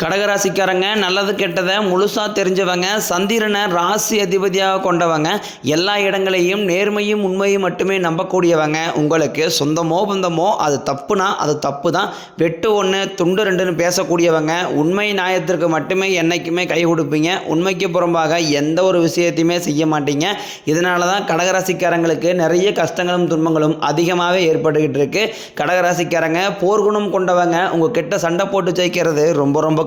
கடகராசிக்காரங்க நல்லது கெட்டதை முழுசாக தெரிஞ்சவங்க சந்திரனை ராசி அதிபதியாக கொண்டவங்க எல்லா இடங்களையும் நேர்மையும் உண்மையும் மட்டுமே நம்பக்கூடியவங்க. உங்களுக்கு சொந்தமோ பந்தமோ அது தப்புனா அது தப்பு தான் வெட்டு ஒன்று துண்டு ரெண்டுன்னு பேசக்கூடியவங்க உண்மை நியாயத்திற்கு மட்டுமே என்றைக்குமே கை கொடுப்பீங்க. உண்மைக்கு புறம்பாக எந்த ஒரு விஷயத்தையுமே செய்ய மாட்டீங்க. இதனால தான் கடகராசிக்காரங்களுக்கு நிறைய கஷ்டங்களும் துன்பங்களும் அதிகமாகவே ஏற்பட்டுக்கிட்டு இருக்குது கடகராசிக்காரங்க போர்க்குணம் கொண்டவங்க உங்கள் கிட்ட சண்டை போட்டு ஜெயிக்கிறது ரொம்ப ரொம்ப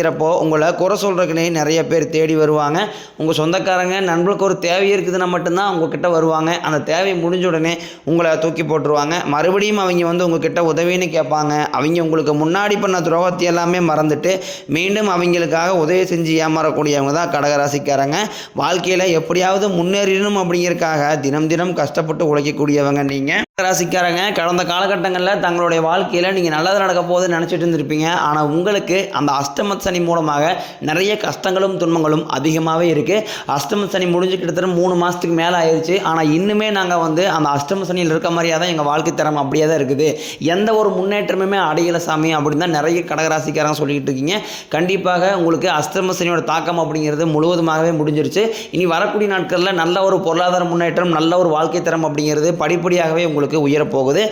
நிற்கிறப்போ உங்களை குறை சொல்கிறதுக்குனே நிறைய பேர் தேடி வருவாங்க. உங்கள் சொந்தக்காரங்க நண்பர்களுக்கு ஒரு தேவை இருக்குதுன்னா மட்டும்தான் உங்ககிட்ட வருவாங்க. அந்த தேவை முடிஞ்ச உடனே உங்களை தூக்கி போட்டுருவாங்க. மறுபடியும் அவங்க வந்து உங்ககிட்ட உதவின்னு கேட்பாங்க. அவங்க உங்களுக்கு முன்னாடி பண்ண துரோகத்தை எல்லாமே மறந்துட்டு மீண்டும் அவங்களுக்காக உதவி செஞ்சு ஏமாறக்கூடியவங்க தான் கடகராசிக்காரங்க. வாழ்க்கையில் எப்படியாவது முன்னேறணும் அப்படிங்கிறதுக்காக தினம் தினம் கஷ்டப்பட்டு உழைக்கக்கூடியவங்க நீங்கள் ராசிக்காரங்க கடந்த காலகட்டங்களில் தங்களுடைய வாழ்க்கையில் நீங்கள் நல்லது நடக்க போகுதுன்னு நினச்சிட்டு இருந்திருப்பீங்க. ஆனால் உங்களுக்கு அந்த அஷ்டம சனி மூலமாக நிறைய கஷ்டங்களும் துன்பங்களும் அதிகமாகவே இருக்குது அஷ்டம சனி முடிஞ்சு கிட்டத்தட்ட மூணு மாதத்துக்கு மேலே ஆயிடுச்சு ஆனால் இன்னுமே நாங்கள் வந்து அந்த அஷ்டம சனியில் இருக்க மாதிரியே தான் எங்கள் வாழ்க்கை தரம் அப்படியே தான் இருக்குது. எந்த ஒரு முன்னேற்றமுமே அடையல சாமி அப்படின்னு தான் நிறைய கடகராசிக்காரங்க சொல்லிக்கிட்டு இருக்கீங்க. கண்டிப்பாக உங்களுக்கு அஷ்டம சனியோட தாக்கம் அப்படிங்கிறது முழுவதுமாகவே முடிஞ்சிருச்சு. இனி வரக்கூடிய நாட்களில் நல்ல ஒரு பொருளாதார முன்னேற்றம் நல்ல ஒரு வாழ்க்கை தரம் அப்படிங்கிறது படிப்படியாகவே உங்களுக்கு உயரப்போகுது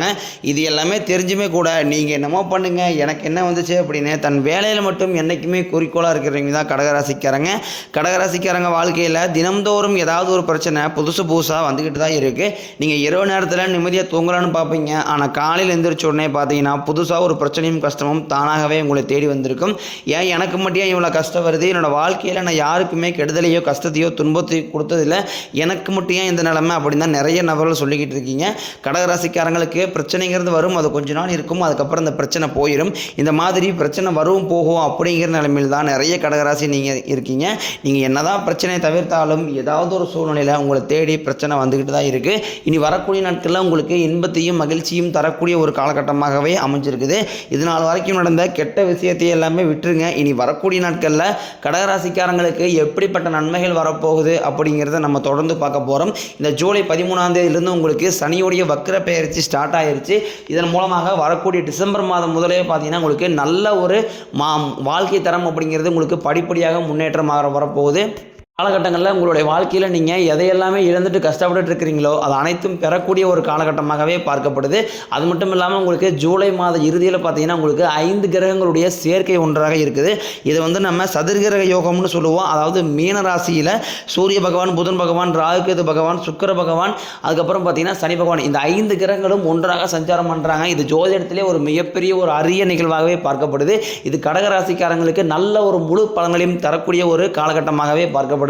இது எல்லாமே தெரிஞ்சுமே கூட நீங்கள் என்னமோ பண்ணுங்கள் எனக்கு என்ன வந்துச்சு அப்படின்னு தன் வேலையில் மட்டும் என்றைக்குமே குறிக்கோளாக இருக்கிறவங்க தான் கடகராசிக்காரங்க. கடகராசிக்காரங்க வாழ்க்கையில் தினம்தோறும் ஏதாவது ஒரு பிரச்சனை புதுசு புதுசாக வந்துக்கிட்டு தான் இருக்குது நீங்கள் இரவு நேரத்தில் நிம்மதியாக தூங்கலான்னு பார்ப்பீங்க. ஆனால் காலையில் எந்திரிச்ச உடனே பார்த்தீங்கன்னா புதுசாக ஒரு பிரச்சனையும் கஷ்டமும் தானாகவே உங்களை தேடி வந்திருக்கும். ஏன் எனக்கு மட்டும் இவ்வளோ கஷ்டம் வருது? என்னோடய வாழ்க்கையில் நான் யாருக்குமே கெடுதலையோ கஷ்டத்தையோ துன்பத்தையோ கொடுத்ததில்ல. எனக்கு மட்டும் ஏன் இந்த நிலமை அப்படின்னு தான் நிறைய நபர்கள் சொல்லிக்கிட்டு இருக்கீங்க. கடகராசிக்காரங்களுக்கு பிரச்சனைங்கிறது வரும் அது கொஞ்ச நாள் இருக்கும் அதுக்கப்புறம் இந்த பிரச்சனை போயிடும் இந்த மாதிரி பிரச்சனை வரும் போகும் அப்படிங்கிற நிலைமையில் தான் நிறைய கடகராசி நீங்கள் இருக்கீங்க. நீங்கள் என்னதான் பிரச்சனையை தவிர்த்தாலும் ஏதாவது ஒரு சூழ்நிலையில் உங்களை தேடி பிரச்சனை வந்துக்கிட்டு தான் இருக்குது இனி வரக்கூடிய நாட்களில் உங்களுக்கு இன்பத்தையும் மகிழ்ச்சியும் தரக்கூடிய ஒரு காலகட்டமாகவே அமைஞ்சிருக்குது. இது நாள் வரைக்கும் நடந்த கெட்ட விஷயத்தை எல்லாமே விட்டுருங்க. இனி வரக்கூடிய நாட்களில் கடகராசிக்காரங்களுக்கு எப்படிப்பட்ட நன்மைகள் வரப்போகுது அப்படிங்கிறத நம்ம தொடர்ந்து பார்க்க போகிறோம் இந்த ஜூலை பதிமூணாம் தேதியிலிருந்து உங்களுக்கு சனியோடைய வக்கர பெயர்ச்சி ஸ்டார்ட் ஆயிருச்சு இதன் மூலமாக வரக்கூடிய டிசம்பர் மாதம் முதலே பார்த்தீங்கன்னா உங்களுக்கு நல்ல ஒரு மா வாழ்க்கை தரம் அப்படிங்கிறது உங்களுக்கு படிப்படியாக முன்னேற்றமாக வரப்போகுது. காலகட்டங்களில் உங்களுடைய வாழ்க்கையில் நீங்கள் எதையெல்லாமே இழந்துட்டு கஷ்டப்பட்டு இருக்கிறீங்களோ அது அனைத்தும் பெறக்கூடிய ஒரு காலகட்டமாகவே பார்க்கப்படுது. அது மட்டும் இல்லாமல் உங்களுக்கு ஜூலை மாத இறுதியில் பார்த்தீங்கன்னா உங்களுக்கு ஐந்து கிரகங்களுடைய சேர்க்கை ஒன்றாக இருக்குது. இதை வந்து நம்ம சதுர்கிரக யோகம்னு சொல்லுவோம். அதாவது மீன ராசியில் சூரிய பகவான் புதன் பகவான் ராகுகேது பகவான் சுக்கிர பகவான் அதுக்கப்புறம் பார்த்தீங்கன்னா சனி பகவான். இந்த ஐந்து கிரகங்களும் ஒன்றாக சஞ்சாரம் பண்ணுறாங்க இது ஜோதிடத்திலே ஒரு மிகப்பெரிய ஒரு அரிய நிகழ்வாகவே பார்க்கப்படுது. இது கடக ராசிக்காரங்களுக்கு நல்ல ஒரு முழு பலன்களையும் தரக்கூடிய ஒரு காலகட்டமாகவே பார்க்கப்படுது.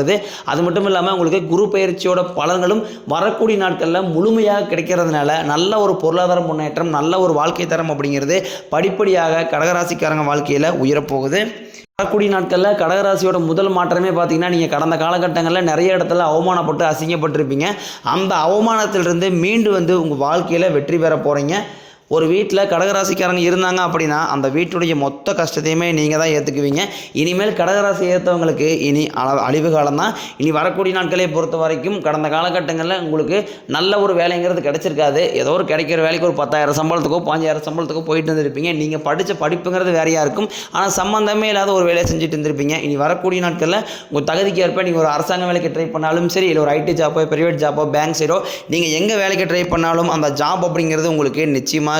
அது மட்டும் இல்லாமல் உங்களுக்கு குரு பயிற்சியோட பலன்களும் வரக்கூடிய நாட்களில் முழுமையாக கிடைக்கிறதுனால நல்ல ஒரு பொருளாதார முன்னேற்றம் நல்ல ஒரு வாழ்க்கை தரம் அப்படிங்கிறது படிப்படியாக கடகராசிக்காரங்க வாழ்க்கையில் உயரப்போகுது. வரக்கூடிய நாட்களில் கடகராசியோட முதல் மாற்றமே பார்த்தீங்கன்னா நீங்கள் கடந்த காலகட்டங்களில் நிறைய இடத்துல அவமானப்பட்டு அசிங்கப்பட்டிருப்பீங்க. அந்த அவமானத்திலிருந்து மீண்டு வந்து உங்கள் வாழ்க்கையில் வெற்றி பெற போகிறீங்க ஒரு வீட்டில் கடகராசிக்காரங்க இருந்தாங்க அப்படின்னா அந்த வீட்டுடைய மொத்த கஷ்டத்தையுமே நீங்கள் தான் ஏற்றுக்குவீங்க இனிமேல் கடகராசி ஏற்றவங்களுக்கு இனி அள அழிவு காலம் தான் இனி வரக்கூடிய நாட்களை பொறுத்த வரைக்கும் கடந்த காலகட்டங்களில் உங்களுக்கு நல்ல ஒரு வேலைங்கிறது கிடைச்சிருக்காது. ஏதோ ஒரு கிடைக்கிற வேலைக்கு ஒரு பத்தாயிரம் சம்பளத்துக்கோ பாஞ்சாயிரம் சம்பளத்துக்கோ போயிட்டு இருந்திருப்பீங்க நீங்கள் படித்த படிப்புங்கிறது வேறையாக இருக்கும். ஆனால் சம்மந்தமே இல்லாத ஒரு வேலையை செஞ்சுட்டு இருந்திருப்பீங்க. இனி வரக்கூடிய நாட்களில் உங்கள் தகுதிக்கு ஏற்ப நீங்கள் ஒரு அரசாங்க வேலைக்கு ட்ரை பண்ணாலும் சரி இல்லை ஒரு ஐடி ஜாப்போ ப்ரைவேட் ஜாப்போ பேங்க் சைடோ நீங்கள் எங்கே வேலைக்கு ட்ரை பண்ணாலும் அந்த ஜாப் அப்படிங்கிறது உங்களுக்கு நிச்சயமாக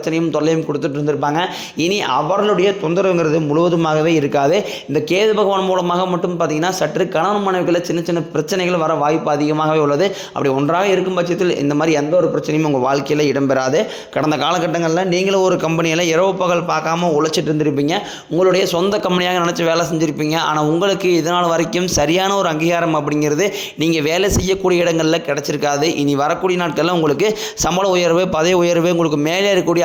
பிரச்சனையும் தொல்லையும் கொடுத்துட்டு இருந்திருப்பாங்க. இனி அவர்களுடைய தொந்தரவுங்கிறது முழுவதுமாகவே இருக்காது. இந்த கேது பகவான் மூலமாக மட்டும் பார்த்தீங்கன்னா சற்று கணவன் மனைவிகளில் சின்ன சின்ன பிரச்சனைகள் வர வாய்ப்பு அதிகமாகவே உள்ளது. அப்படி ஒன்றாக இருக்கும் பட்சத்தில் இந்த மாதிரி எந்த ஒரு பிரச்சனையும் உங்கள் வாழ்க்கையில் இடம்பெறாது. கடந்த காலகட்டங்களில் நீங்களும் ஒரு கம்பெனியில் இரவு பகல் பார்க்காம உழைச்சிட்டு இருந்திருப்பீங்க. உங்களுடைய சொந்த கம்பெனியாக நினச்சி வேலை செஞ்சுருப்பீங்க. ஆனால் உங்களுக்கு இதனால் வரைக்கும் சரியான ஒரு அங்கீகாரம் அப்படிங்கிறது நீங்கள் வேலை செய்யக்கூடிய இடங்களில் கிடச்சிருக்காது. இனி வரக்கூடிய நாட்களில் உங்களுக்கு சம்பள உயர்வு பதவி உயர்வு உங்களுக்கு மேலே இருக்கக்கூடிய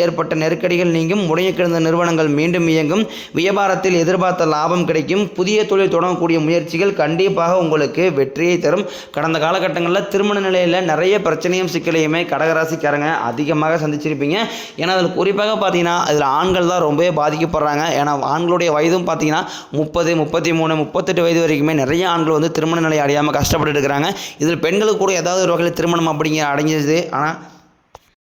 ஏற்பட்ட நெருக்கடிகள் நீங்கும். முடைய கிடந்த நிறுவனங்கள் மீண்டும் இயங்கும். வியாபாரத்தில் எதிர்பார்த்த லாபம் கிடைக்கும். புதிய தொழில் தொடங்கக்கூடிய முயற்சிகள் கண்டிப்பாக உங்களுக்கு வெற்றியை தரும். கடந்த காலகட்டங்களில் திருமண நிலையில் நிறைய பிரச்சனையும் சிக்கலையுமே கடகராசிக்காரங்க அதிகமாக சந்திச்சிருப்பீங்க. ஏன்னா அதில் குறிப்பாக பார்த்தீங்கன்னா அதில் ஆண்கள் தான் ரொம்பவே பாதிக்கப்படுறாங்க. ஏன்னா ஆண்களுடைய வயதும் பார்த்தீங்கன்னா முப்பது முப்பத்தி மூணு முப்பத்தெட்டு வயது வரைக்குமே நிறைய ஆண்கள் வந்து திருமண நிலை அடையாமல் கஷ்டப்பட்டு இருக்கிறாங்க. இதில் பெண்களுக்கு கூட ஏதாவது ஒரு வகையில் திருமணம் அப்படிங்கிற அடைஞ்சது ஆனால்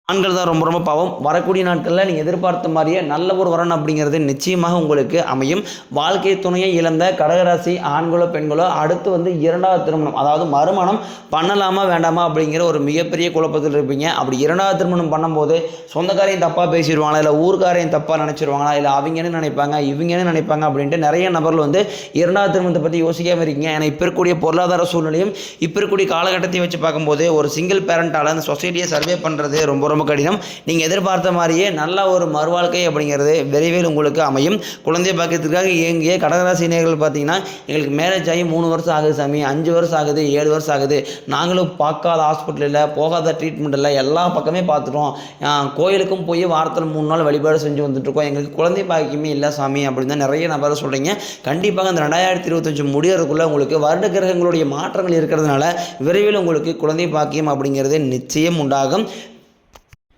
ஆண்கள் தான் ரொம்ப ரொம்ப பாவம். வரக்கூடிய நாட்களில் நீங்கள் எதிர்பார்த்த மாதிரியே நல்ல ஒரு வரன் அப்படிங்கிறது நிச்சயமாக உங்களுக்கு அமையும். வாழ்க்கை துணையை இழந்த கடகராசி ஆண்களோ பெண்களோ அடுத்து வந்து இரண்டாவது திருமணம் அதாவது மறுமணம் பண்ணலாமா வேண்டாமா அப்படிங்கிற ஒரு மிகப்பெரிய குழப்பத்தில் இருப்பீங்க. அப்படி இரண்டாவது திருமணம் பண்ணும்போது சொந்தக்காரையும் தப்பாக பேசிடுவாங்களா இல்லை ஊர்க்காரையும் தப்பாக நினச்சிருவாங்களா இல்லை அவங்கன்னு நினைப்பாங்க இவங்கன்னு நினைப்பாங்க அப்படின்ட்டு நிறைய நபர்கள் வந்து இரண்டாவது திருமணத்தை பற்றி யோசிக்காமல் இருக்கீங்க. ஏன்னா இப்போ இருக்கக்கூடிய பொருளாதார சூழ்நிலையும் இப்போ இருக்கக்கூடிய காலகட்டத்தையும் வச்சு பார்க்கும்போது ஒரு சிங்கிள் பேரண்ட்டால் அந்த சொசைட்டியை சர்வே பண்ணுறது ரொம்ப ரொம்ப ரொம்ப கடினம். நீங்கள் எதிர்பார்த்த மாதிரியே நல்ல ஒரு மறுவாழ்க்கை அப்படிங்கிறது விரைவில் உங்களுக்கு அமையும். குழந்தை பாக்கியத்திற்காக இயங்கிய கடகராசி நேர்கள் பார்த்தீங்கன்னா எங்களுக்கு மேரேஜ் ஆகி மூணு வருஷம் ஆகுது சாமி. அஞ்சு வருஷம் ஆகுது ஏழு வருஷம் ஆகுது. நாங்களும் பார்க்காத ஹாஸ்பிட்டலில் போகாத ட்ரீட்மெண்ட் இல்லை எல்லா பக்கமே பார்த்துட்டோம். கோயிலுக்கும் போய் வாரத்தில் மூணு நாள் வழிபாடு செஞ்சு வந்துட்டுருக்கோம். எங்களுக்கு குழந்தை பாக்கியமே இல்லை சாமி அப்படின்னு தான் நிறைய நபர் சொல்கிறீங்க கண்டிப்பாக இந்த ரெண்டாயிரத்தி இருபத்தஞ்சு முடியறதுக்குள்ளே உங்களுக்கு வருட கிரகங்களுடைய மாற்றங்கள் இருக்கிறதுனால விரைவில் உங்களுக்கு குழந்தை பாக்கியம் அப்படிங்கிறது நிச்சயம் உண்டாகும்.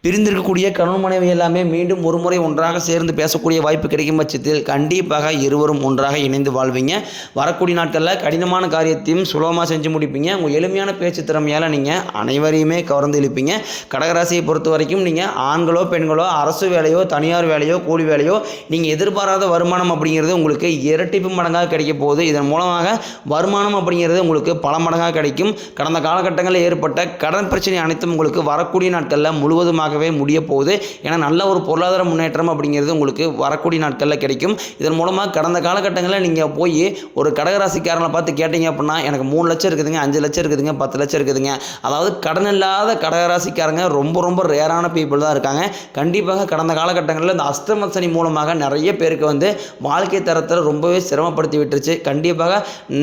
பிரிந்திருக்கக்கூடிய கணவன் மனைவி எல்லாமே மீண்டும் ஒரு முறை ஒன்றாக சேர்ந்து பேசக்கூடிய வாய்ப்பு கிடைக்கும் பட்சத்தில் கண்டிப்பாக இருவரும் ஒன்றாக இணைந்து வாழ்வீங்க. வரக்கூடிய நாட்களில் கடினமான காரியத்தையும் சுலபமாக செஞ்சு முடிப்பீங்க. உங்கள் எளிமையான பேச்சு திறமையால் நீங்கள் அனைவரையுமே கவர்ந்து இழுப்பீங்க. கடகராசியை பொறுத்த வரைக்கும் நீங்கள் ஆண்களோ பெண்களோ அரசு வேலையோ தனியார் வேலையோ கூலி வேலையோ நீங்கள் எதிர்பாராத வருமானம் அப்படிங்கிறது உங்களுக்கு இரட்டிப்பு மடங்காக கிடைக்க போகுது. இதன் மூலமாக வருமானம் அப்படிங்கிறது உங்களுக்கு பல மடங்காக கிடைக்கும். கடந்த காலகட்டங்களில் ஏற்பட்ட கடன் பிரச்சனை அனைத்தும் உங்களுக்கு வரக்கூடிய நாட்களில் முழுவதுமாக முழுவதுமாகவே முடிய போகுது ஏன்னா நல்ல ஒரு பொருளாதார முன்னேற்றம் அப்படிங்கிறது உங்களுக்கு வரக்கூடிய நாட்களில் கிடைக்கும். இதன் மூலமாக கடந்த காலகட்டங்களில் நீங்கள் போய் ஒரு கடகராசிக்காரனை பார்த்து கேட்டீங்க அப்படின்னா எனக்கு மூணு லட்சம் இருக்குதுங்க அஞ்சு லட்சம் இருக்குதுங்க பத்து லட்சம் இருக்குதுங்க. அதாவது கடன் இல்லாத கடகராசிக்காரங்க ரொம்ப ரொம்ப ரேரான பீப்புள் தான் இருக்காங்க. கண்டிப்பாக கடந்த காலகட்டங்களில் இந்த அஸ்தமசனி சனி மூலமாக நிறைய பேருக்கு வந்து வாழ்க்கை தரத்தில் ரொம்பவே சிரமப்படுத்தி விட்டுருச்சு. கண்டிப்பாக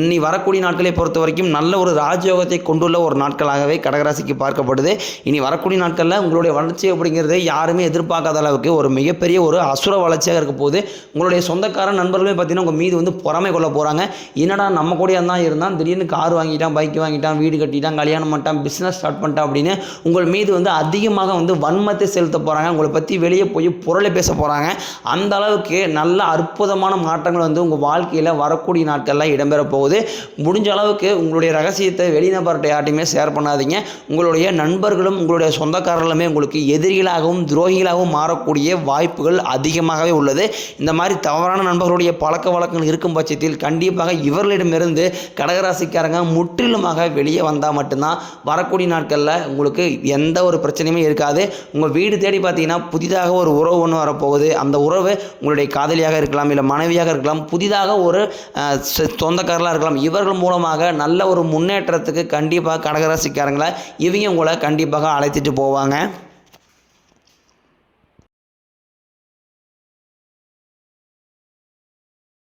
நீ வரக்கூடிய நாட்களை பொறுத்த வரைக்கும் நல்ல ஒரு ராஜயோகத்தை கொண்டுள்ள ஒரு நாட்களாகவே கடகராசிக்கு பார்க்கப்படுது. இனி வரக்கூடிய நாட்களில் உங்களுடைய வளர்ச்சி அப்படிங்கிறது யாருமே எதிர்பார்க்காத அளவுக்கு ஒரு மிகப்பெரிய ஒரு அசுர வளர்ச்சியாக இருக்க போகுது. உங்களுடைய சொந்தக்கார நண்பர்களுமே பார்த்தீங்கன்னா உங்கள் மீது வந்து பொறாமை கொள்ள போகிறாங்க என்னடா நம்ம கூட தான் இருந்தால் திடீர்னு கார் வாங்கிட்டான் பைக் வாங்கிட்டான் வீடு கட்டிட்டான் கல்யாணம் பண்ணிட்டான் பிஸ்னஸ் ஸ்டார்ட் பண்ணிட்டான் அப்படின்னு உங்கள் மீது வந்து அதிகமாக வந்து வன்மத்தை செலுத்த போகிறாங்க உங்களை பற்றி வெளியே போய் புரளை பேச போகிறாங்க அந்த அளவுக்கு நல்ல அற்புதமான மாற்றங்கள் வந்து உங்கள் வாழ்க்கையில் வரக்கூடிய நாட்களில் இடம்பெற போகுது. முடிஞ்ச அளவுக்கு உங்களுடைய ரகசியத்தை வெளிநபர்கிட்ட யார்ட்டையுமே ஷேர் பண்ணாதீங்க. உங்களுடைய நண்பர்களும் உங்களுடைய சொந்தக்காரர்களுமே உங்களுக்கு எதிரிகளாகவும் துரோகிகளாகவும் மாறக்கூடிய வாய்ப்புகள் அதிகமாகவே உள்ளது. இந்த மாதிரி தவறான நண்பர்களுடைய பழக்க வழக்கங்கள் இருக்கும் பட்சத்தில் கண்டிப்பாக இவர்களிடமிருந்து கடகராசிக்காரங்க முற்றிலுமாக வெளியே வந்தால் மட்டும்தான் வரக்கூடிய நாட்களில் உங்களுக்கு எந்த ஒரு பிரச்சனையுமே இருக்காது. உங்கள் வீடு தேடி பார்த்தீங்கன்னா புதிதாக ஒரு உறவு ஒன்று வரப்போகுது. அந்த உறவு உங்களுடைய காதலியாக இருக்கலாம் இல்லை மனைவியாக இருக்கலாம் புதிதாக ஒரு அஹ், சொந்தக்காரர்களாக இருக்கலாம் இவர்கள் மூலமாக நல்ல ஒரு முன்னேற்றத்துக்கு கண்டிப்பாக கடகராசிக்காரங்களை இவங்க உங்களை கண்டிப்பாக அழைத்துட்டு போவாங்க.